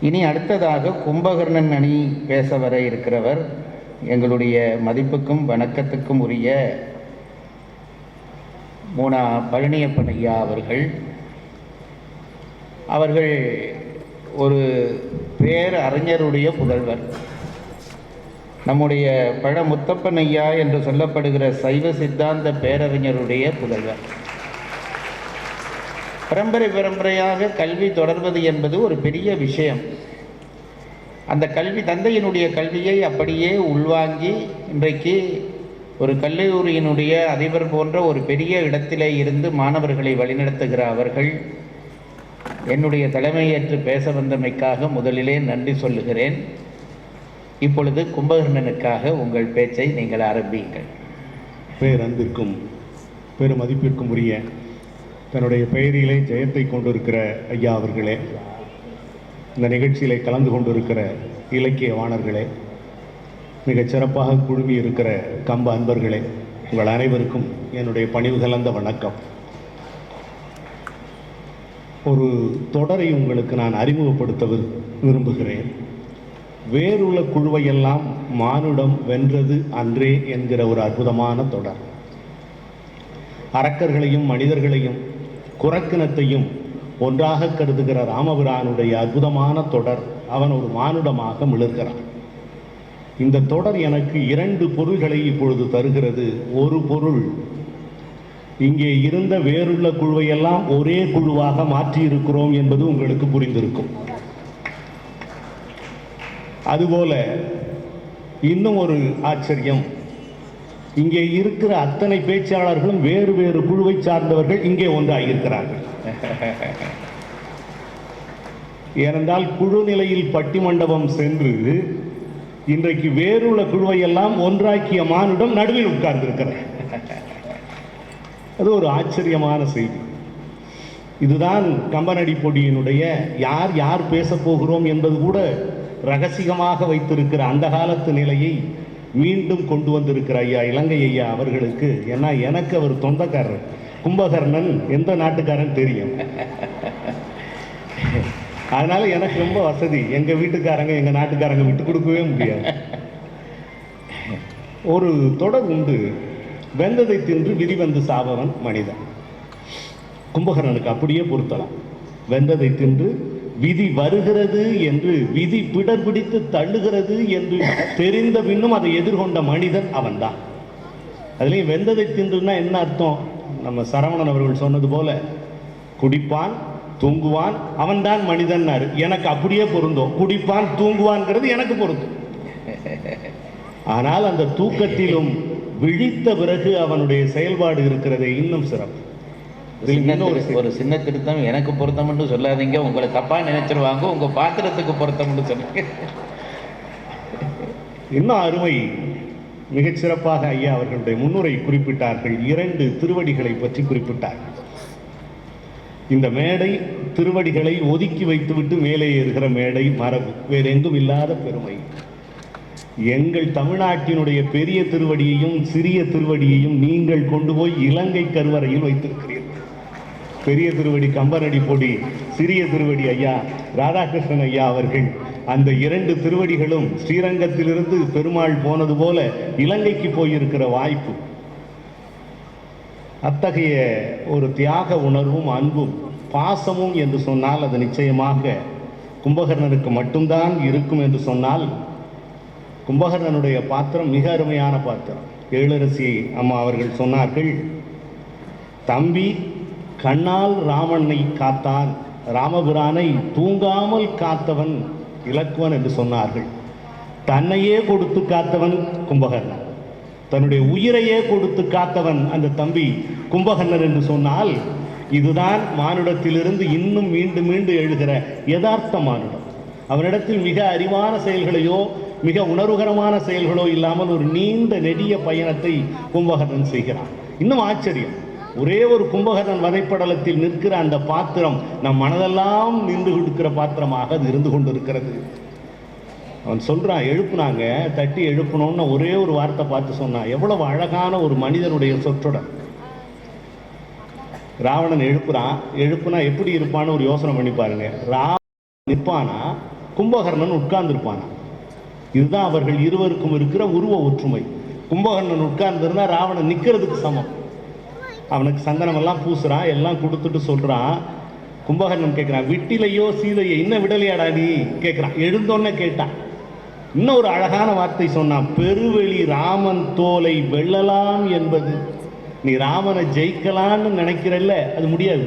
இனி அடுத்ததாக கும்பகர்ணன் அணி பேச வர இருக்கிறவர் எங்களுடைய மதிப்புக்கும் வணக்கத்துக்கும் உரிய மூனா பழனியப்பன் ஐயா அவர்கள். அவர்கள் ஒரு பேர் அறிஞருடைய புதல்வர். நம்முடைய பழ முத்தப்பன் ஐயா என்று சொல்லப்படுகிற சைவ சித்தாந்த பேரறிஞருடைய புதல்வர். பரம்பரை பரம்பரையாக கல்வி தொடர்வது என்பது ஒரு பெரிய விஷயம். அந்த கல்வி தந்தையினுடைய கல்வியை அப்படியே உள்வாங்கி இன்றைக்கு ஒரு கல்லூரியினுடைய அதிபர் போன்ற ஒரு பெரிய இடத்திலே இருந்து மாணவர்களை வழிநடத்துகிற அவர்கள் என்னுடைய தலைமையேற்று பேச வந்தமைக்காக முதலிலே நன்றி சொல்லுகிறேன். இப்பொழுது கும்பகர்ணனுக்காக உங்கள் பேச்சை நீங்கள் ஆரம்பியுங்கள். பேரன்பிற்கும் பெருமதிப்பிற்கும் உரிய தன்னுடைய பெயரிலே ஜெயத்தை கொண்டிருக்கிற ஐயா அவர்களே இந்த நிகழ்ச்சியிலே கலந்து கொண்டிருக்கிற இலக்கியவாணர்களே மிகச் சிறப்பாக குழுமி இருக்கிற கம்ப அன்பர்களே உங்கள் அனைவருக்கும் என்னுடைய பணிவு கலந்த வணக்கம். ஒரு தொடரை உங்களுக்கு நான் அறிமுகப்படுத்த விரும்புகிறேன். வேறுள்ள குழுவையெல்லாம் மானுடம் வென்றது அன்றே என்கிற ஒரு அற்புதமான தொடர். அரக்கர்களையும் மனிதர்களையும் குரக்கினத்தையும் ஒன்றாக கருதுகிற ராமபிரானுடைய அற்புதமான தொடர் அவன் ஒரு மானுடமாக மிளர்கிறான். இந்த தொடர் எனக்கு இரண்டு பொருள்களை இப்பொழுது தருகிறது. ஒரு பொருள் இங்கே இருந்த வேறுள்ள குழுவையெல்லாம் ஒரே குழுவாக மாற்றியிருக்கிறோம் என்பது உங்களுக்கு புரிந்திருக்கும். அதுபோல இன்னும் ஒரு ஆச்சரியம். இங்கே இருக்கிற அத்தனை பேச்சாளர்களும் வேறு வேறு குழுவை சார்ந்தவர்கள் இங்கே ஒன்றாகியிருக்கிறார்கள் ஏனென்றால் குழு நிலையில் பட்டிமண்டபம் சென்று இன்றைக்கு வேறுள்ள குழுவை எல்லாம் ஒன்றாக்கிய மானுடம் நடுவில் உட்கார்ந்திருக்கிறார். அது ஒரு ஆச்சரியமான செய்தி. இதுதான் கம்பனடி பொடியினுடைய யார் யார் பேசப்போகிறோம் என்பது கூட ரகசியமாக வைத்திருக்கிற அந்த காலத்து நிலையை மீண்டும் கொண்டு வந்திருக்கிற ஐயா இலங்கை ஐயா அவர்களுக்கு ஏன்னா எனக்கு அவர் தொந்தக்காரர் கும்பகர்ணன் எந்த நாட்டுக்காரன் தெரியும். அதனால எனக்கு ரொம்ப வசதி. எங்க வீட்டுக்காரங்க எங்க நாட்டுக்காரங்க விட்டு கொடுக்கவே முடியாது. ஒரு தொடர் உண்டு. வெந்ததை தின்று விதி வந்து சாபவன் மனிதன். கும்பகர்ணனுக்கு அப்படியே பொருத்தலாம். வெந்ததை தின்று விதி வருகிறது என்று விதி பிடர் பிடித்து தள்ளுகிறது என்று தெரிந்த பின்னும் அதை எதிர்கொண்ட மனிதன் அவன்தான். அதுலேயும் வெந்ததை தின்றுனா என்ன அர்த்தம்? நம்ம சரவணன் அவர்கள் சொன்னது போல குடிப்பான் தூங்குவான் அவன்தான் மனிதன்னாரு. எனக்கு அப்படியே பொருந்தும். குடிப்பான் தூங்குவான்ங்கிறது எனக்கு பொருந்தும். ஆனால் அந்த தூக்கத்திலும் விழித்த பிறகு அவனுடைய செயல்பாடு இருக்கிறதே இன்னும் சிறப்பு. ஒரு சின்ன திருத்தம் எனக்கு பொருத்தம்னு சொல்லாதீங்க. உங்களை தப்பா நினைச்சிருவாங்க. உங்க பாத்திரத்துக்கு பொருத்தம்னு சொல்லுங்க இன்னும் அருமை. மிகச் சிறப்பாக ஐயா அவர்களுடைய முன்னுரை குறிப்பிட்டார்கள். இரண்டு திருவடிகளை பற்றி குறிப்பிட்டார்கள் இந்த மேடை திருவடிகளை ஒதுக்கி வைத்துவிட்டு மேலே ஏறுகிற மேடை மரபு. வேறு எங்கும் இல்லாத பெருமை. எங்கள் தமிழ்நாட்டினுடைய பெரிய திருவடியையும் சிறிய திருவடியையும் நீங்கள் கொண்டு போய் இலங்கை கருவறையில் வைத்திருக்கிறீர்கள். பெரிய திருவடி கம்பரடி பொடி சிறிய திருவடி ஐயா ராதாகிருஷ்ணன் ஐயா அவர்கள். அந்த இரண்டு திருவடிகளும் ஸ்ரீரங்கத்திலிருந்து பெருமாள் போனது போல இலங்கைக்கு போயிருக்கிற வாய்ப்பு. அத்தகைய ஒரு தியாக உணர்வும் அன்பும் பாசமும் என்று சொன்னால் அது நிச்சயமாக கும்பகர்ணனுக்கு மட்டும்தான் இருக்கும் என்று சொன்னால் கும்பகர்ணனுடைய பாத்திரம் மிக அருமையான பாத்திரம். எழிலரசி அம்மா அவர்கள் சொன்னார்கள் தம்பி கண்ணால் ராமனை காத்தான். ராமபுரானை தூங்காமல் காத்தவன் இலக்குவன் என்று சொன்னார்கள். தன்னையே கொடுத்து காத்தவன் கும்பகர்ணன். தன்னுடைய உயிரையே கொடுத்து காத்தவன் அந்த தம்பி கும்பகர்ணன் என்று சொன்னால் இதுதான் மானுடத்திலிருந்து இன்னும் மீண்டும் மீண்டும் எழுகிற யதார்த்த மானுடம். அவனிடத்தில் மிக அறிவான செயல்களையோ மிக உணர்வுகரமான செயல்களோ இல்லாமல் ஒரு நீண்ட நெடிய பயணத்தை கும்பகர்ணன் செய்கிறான். இன்னும் ஆச்சரியம். ஒரே ஒரு கும்பகர்ணன் வதைப்படலத்தில் நிற்கிற அந்த பாத்திரம் நம் மனதெல்லாம் நின்று கொடுக்கிற பாத்திரமாக அது இருந்து கொண்டிருக்கிறது. அவன் சொல்றான் எழுப்புனாங்க தட்டி எழுப்பணும்னு ஒரே ஒரு வார்த்தை பார்த்து சொன்னான். எவ்வளவு அழகான ஒரு மனிதனுடைய சொற்றொடர் ராவணன் எழுப்புறான். எழுப்புனா எப்படி இருப்பான்னு ஒரு யோசனை பண்ணி பாருங்க. ராவணன் நிற்பானா? கும்பகர்ணன் உட்கார்ந்துருப்பானா? இதுதான் அவர்கள் இருவருக்கும் இருக்கிற உருவ ஒற்றுமை. கும்பகர்ணன் உட்கார்ந்துருந்தா ராவணன் நிற்கிறதுக்கு சமம். அவனுக்கு சந்தனமெல்லாம் பூசுகிறான் எல்லாம் கொடுத்துட்டு சொல்கிறான் கும்பகர்ணன் கேட்குறான் விட்டிலையோ சீதையை இன்னும் விடலையாடா நீ? கேட்கிறான் எழுந்தோன்னே கேட்டான் இன்னும் ஒரு அழகான வார்த்தை சொன்னான் பெருவெளி ராமன் தோலை வெல்லலாம் என்பது. நீ ராமனை ஜெயிக்கலான்னு நினைக்கிறல்ல அது முடியாது.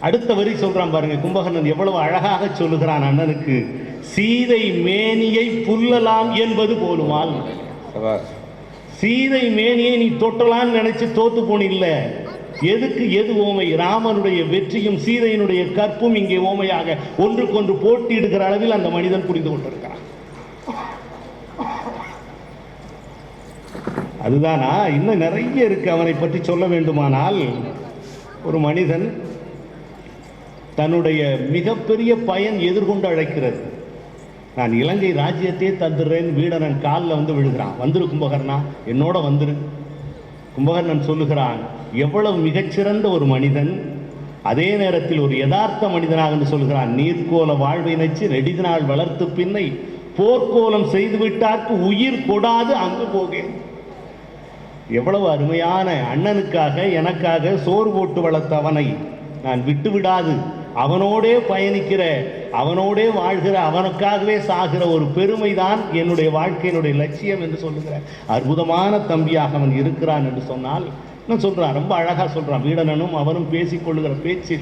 அடுத்த வரி சொல்றான் பாருங்க கும்பகர்ணன் எவ்வளவு அழகாக சொல்லுகிறான் அண்ணனுக்கு சீதை மேனியை புல்லலாம் என்பது போலுமால். சீதை மேனியை நீ தொட்டலான்னு நினைச்சு தோத்து போனில்ல எதுக்கு எது ஓமை? ராமனுடைய வெற்றியும் சீதையினுடைய கற்பும் இங்கே ஓமையாக ஒன்றுக்கொன்று போட்டியிடுகிற அளவில் அந்த மனிதன் புரிந்து கொண்டிருக்கிறான். அதுதானா? இன்னும் நிறைய இருக்கு அவனை பற்றி சொல்ல வேண்டுமானால். ஒரு மனிதன் தன்னுடைய மிகப்பெரிய பயன் எதிர்கொண்டு அழைக்கிறது. நான் இலங்கை ராஜ்யத்தையே தந்துடுறேன் வீடனன் காலில் வந்து விழுகிறான். வந்துரு கும்பகர்ணா. என்னோட வந்துரு. கும்பகர்ணன் சொல்லுகிறான் எவ்வளவு மிகச்சிறந்த ஒரு மனிதன் அதே நேரத்தில் ஒரு யதார்த்த மனிதனாக என்று சொல்கிறான் நீர்க்கோல வாழ்வை நச்சு நெடிது நாள் வளர்த்து பின்னை போர்க்கோலம் செய்து விட்டார்க்கு உயிர் கொடாது அங்கு போகேன். எவ்வளவு அருமையான அண்ணனுக்காக எனக்காக சோறு போட்டு வளர்த்த அவனை நான் விட்டு விடாது அவனோடே பயணிக்கிற அவனோடே வாழ்கிற அவனுக்காகவே சாகிற ஒரு பெருமைதான் என்னுடைய வாழ்க்கையினுடைய லட்சியம் என்று சொல்லுகிற அற்புதமான தம்பியாக அவன் இருக்கிறான் என்று சொன்னால் நான் சொல்கிறான் ரொம்ப அழகாக சொல்கிறான் வீடனனும் அவனும் பேசிக்கொள்ளுகிற பேச்சில்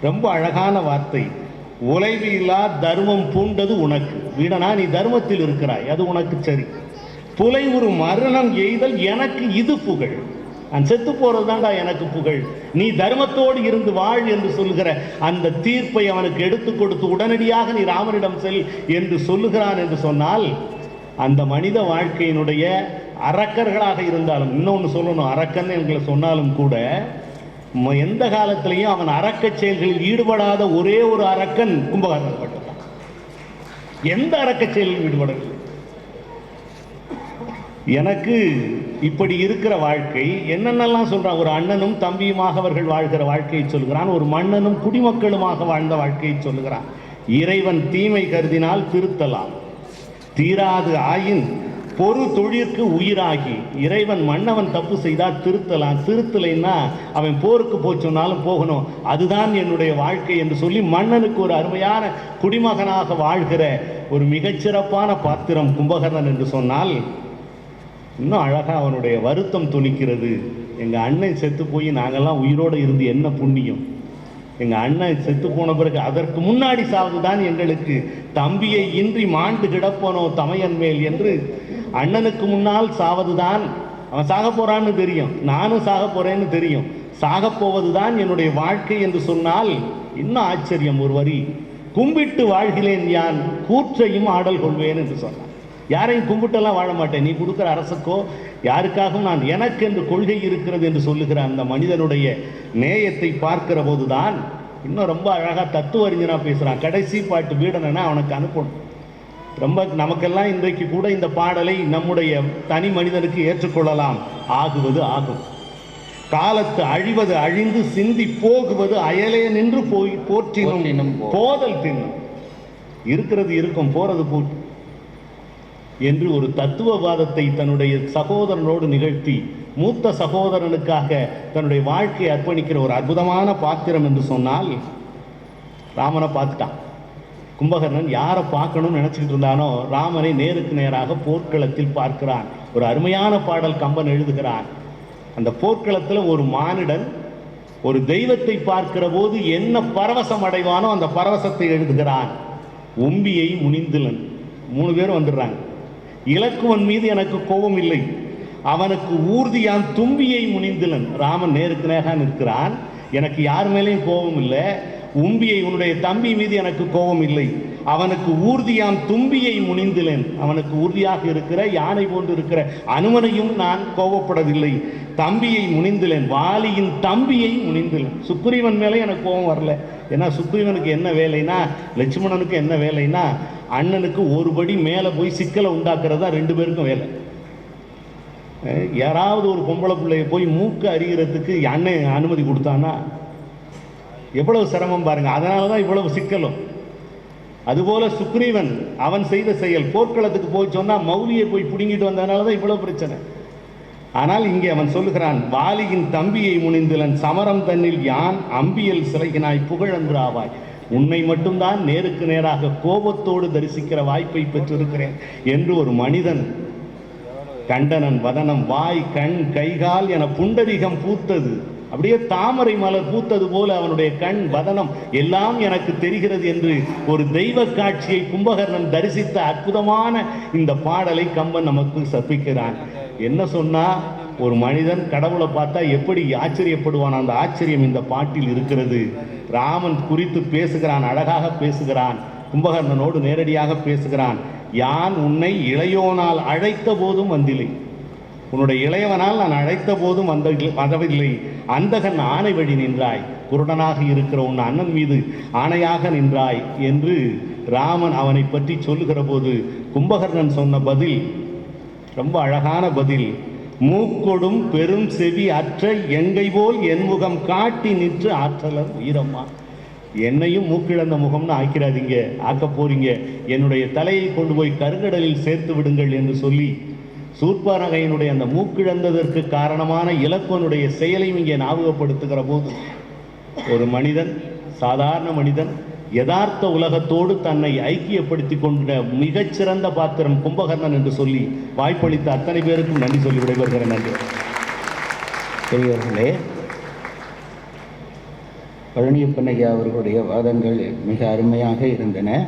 ரொம்ப அழகான வார்த்தை. உழைவு இல்லா தர்மம் பூண்டது உனக்கு. வீடனா நீ தர்மத்தில் இருக்கிறாய். அது உனக்கு சரி. புலை ஒரு மரணம் எய்தல் எனக்கு இது புகழ். நான் செத்து போறதுதான்டா எனக்கு புகழ். நீ தர்மத்தோடு இருந்து வாழ் என்று சொல்லுகிற அந்த தீர்ப்பை அவனுக்கு எடுத்து கொடுத்து உடனடியாக நீ ராமனிடம் செல் என்று சொல்லுகிறான் என்று சொன்னால் அந்த மனித வாழ்க்கையினுடைய அரக்கர்களாக இருந்தாலும் இன்னொன்று சொல்லணும் அரக்கன் எங்களை சொன்னாலும் கூட ம- எந்த காலத்திலையும் அவன் அரக்க செயல்களில் ஈடுபடாத ஒரே ஒரு அரக்கன் கும்பகர்ணன் எந்த அரக்க செயலில் ஈடுபடவில்லை. எனக்கு இப்படி இருக்கிற வாழ்க்கை என்னென்னலாம் சொல்கிறான் ஒரு அண்ணனும் தம்பியுமாக அவர்கள் வாழ்கிற வாழ்க்கையை சொல்கிறான் ஒரு மன்னனும் குடிமக்களுமாக வாழ்ந்த வாழ்க்கையை சொல்லுகிறான். இறைவன் தீமை கருதினால் திருத்தலாம். தீராது ஆயின் பொறு தொழிற்கு உயிராகி இறைவன் மன்னவன் தப்பு செய்தால் திருத்தலாம். திருத்தலைன்னா அவன் போருக்கு போச்சோன்னாலும் போகணும். அதுதான் என்னுடைய வாழ்க்கை என்று சொல்லி மன்னனுக்கு ஒரு அருமையான குடிமகனாக வாழ்கிற ஒரு மிகச்சிறப்பான பாத்திரம் கும்பகர்ணன் என்று சொன்னால் இன்னும் அழகாக அவனுடைய வருத்தம் துணிக்கிறது. எங்கள் அண்ணன் செத்து போய் நாங்கள்லாம் உயிரோடு இருந்து என்ன புண்ணியம்? எங்கள் அண்ணன் செத்து போன பிறகு அதற்கு முன்னாடி சாவுதான் எங்களுக்கு. தம்பியை இன்றி மாண்டு கிடப்பனோ தமையன் மேல் என்று அண்ணனுக்கு முன்னால் சாவதுதான். அவன் சாக போகிறான்னு தெரியும். நானும் சாக போகிறேன்னு தெரியும். சாக போவதுதான் என்னுடைய வாழ்க்கை என்று சொன்னால் இன்னும் ஆச்சரியம் ஒரு வரி கும்பிட்டு வாழ்கிறேன் யான் கூற்றையும் ஆடல் கொள்வேன் என்று சொன்னான். யாரையும் கும்பிட்டெல்லாம் வாழ மாட்டேன். நீ கொடுக்குற அரசுக்கோ யாருக்காகவும் நான் எனக்கு என்று கொள்கை இருக்கிறது என்று சொல்லுகிற அந்த மனிதனுடைய நேயத்தை பார்க்கிற போதுதான் இன்னும் ரொம்ப அழகா தத்துவ அறிஞனா பேசுறான். கடைசி பாட்டு வீடனா அவனுக்கு அனுப்பணும். ரொம்ப நமக்கெல்லாம் இன்றைக்கு கூட இந்த பாடலை நம்முடைய தனி மனிதனுக்கு ஏற்றுக்கொள்ளலாம். ஆகுவது ஆகும். காலத்து அழிவது அழிந்து சிந்தி போகுவது அயலே நின்று போய் போற்றினும். போதல் தின்னும். இருக்கிறது இருக்கும் போறது போட்டு. என்று ஒரு தத்துவவாதத்தை தன்னுடைய சகோதரனோடு நிகழ்த்தி மூத்த சகோதரனுக்காக தன்னுடைய வாழ்க்கையை அர்ப்பணிக்கிற ஒரு அற்புதமான பாத்திரம் என்று சொன்னால் ராமனை பார்த்துட்டான். கும்பகர்ணன் யாரை பார்க்கணும்னு நினச்சிக்கிட்டு இருந்தானோ ராமனை நேருக்கு நேராக போர்க்களத்தில் பார்க்கிறான். ஒரு அருமையான பாடல் கம்பன் எழுதுகிறான். அந்த போர்க்களத்தில் ஒரு மானிடன் ஒரு தெய்வத்தை பார்க்கிற போது என்ன பரவசம் அடைவானோ அந்த பரவசத்தை எழுதுகிறான். உம்பியை முனிந்திலன் மூணு பேரும் வந்துடுறாங்க. இலக்குவன் மீது எனக்கு கோபம் இல்லை. அவனுக்கு ஊர்தியான் தும்பியை முனிந்திலன் ராமன் நேருக்கு நேராக நிற்கிறான். எனக்கு யார் மேலேயும் கோபம் இல்லை. உம்பியை உன்னுடைய தம்பி மீது எனக்கு கோபம் இல்லை. அவனுக்கு ஊர்தியான் தும்பியை முனிந்திலேன். அவனுக்கு ஊர்தியாக இருக்கிற யானை போன்று இருக்கிற அனுமனையும் நான் கோபப்படவில்லை தம்பியை முனிந்திலேன் வாலியின் தம்பியை முனிந்திலேன். சுக்ரீவன் மேலே எனக்கு கோபம் வரல. ஏன்னா சுக்ரீவனுக்கு என்ன வேலைனா லட்சுமணனுக்கு என்ன வேலைனா அண்ணனுக்கு ஒரு படி மேலே போய் சிக்கலை உண்டாக்குறதா ரெண்டு பேருக்கும் வேலை. யாராவது ஒரு பொம்பளை பிள்ளைய போய் மூக்கு அறிகிறதுக்கு அண்ணன் அனுமதி கொடுத்தானா எவ்வளவு சிரமம் பாருங்க. அதனால தான் இவ்வளவு சிக்கலும். அதுபோல சுக்ரீவன் அவன் செய்த செயல் போர்க்களத்துக்கு போய் சொன்னா மௌலியை போய் பிடுங்கிட்டு வந்ததுனால தான் இவ்வளவு பிரச்சனை. ஆனால் இங்கே அவன் சொல்லுகிறான் வாலியின் தம்பியை முனிந்திலன் சமரம் தன்னில் யான் அம்பியல் சிலைகினாய் புகழன்றாவாய். உன்னை மட்டும்தான் நேருக்கு நேராக கோபத்தோடு தரிசிக்கிற வாய்ப்பை பெற்றிருக்கிறேன் என்று ஒரு மனிதன் கண்டனன் வதனம் வாய் கண் கைகால் என புண்டரிகம் பூத்தது. அப்படியே தாமரை மலர் பூத்தது போல அவனுடைய கண் வதனம் எல்லாம் எனக்கு தெரிகிறது என்று ஒரு தெய்வ காட்சியை கும்பகர்ணன் தரிசித்த அற்புதமான இந்த பாடலை கம்பன் நமக்கு சற்பிக்கிறான் என்ன சொன்னா ஒரு மனிதன் கடவுளை பார்த்தா எப்படி ஆச்சரியப்படுவான்? அந்த ஆச்சரியம் இந்த பாட்டில் இருக்கிறது. ராமன் குறித்து பேசுகிறான் அழகாக பேசுகிறான். கும்பகர்ணனோடு நேரடியாக பேசுகிறான். யான் உன்னை இளையோனால் அழைத்த போதும் வந்தில்லை உன்னுடைய இளையவனால் நான் அழைத்த போதும் வந்த வரவில்லை அந்தகன் ஆணை வழி நின்றாய். குருடனாக இருக்கிற உன் அண்ணன் மீது ஆணையாக நின்றாய் என்று ராமன் அவனை பற்றி சொல்லுகிற போது கும்பகர்ணன் சொன்ன பதில் ரொம்ப அழகான பதில். மூக்கொடும் பெரும் செவி அற்ற எங்கை போல் என் முகம் காட்டி நின்று ஆற்றலர் உயிரம்மா என்னையும் மூக்கிழந்த முகம்னு ஆக்கிறாதீங்க. ஆக்க போறீங்க. என்னுடைய தலையை கொண்டு போய் கருங்கடலில் சேர்த்து விடுங்கள் என்று சொல்லி சூர்பானகையினுடைய அந்த மூக்கிழந்ததற்கு காரணமான இலக்குவனுடைய செயலையும் இங்கே ஞாபகப்படுத்துகிற போது ஒரு மனிதன் சாதாரண மனிதன் யதார்த்த உலகத்தோடு தன்னை ஐக்கியப்படுத்திக் கொண்ட மிகச்சிறந்த பாத்திரம் கும்பகர்ணன் என்று சொல்லி வாய்ப்பளித்த அத்தனை பேருக்கும் நன்றி சொல்லி விடைபெறுகிறேன். நன்றி. பெரியவர்களே பழனியப்பன் அவர்களுடைய வாதங்கள் மிக அருமையாக இருந்தன.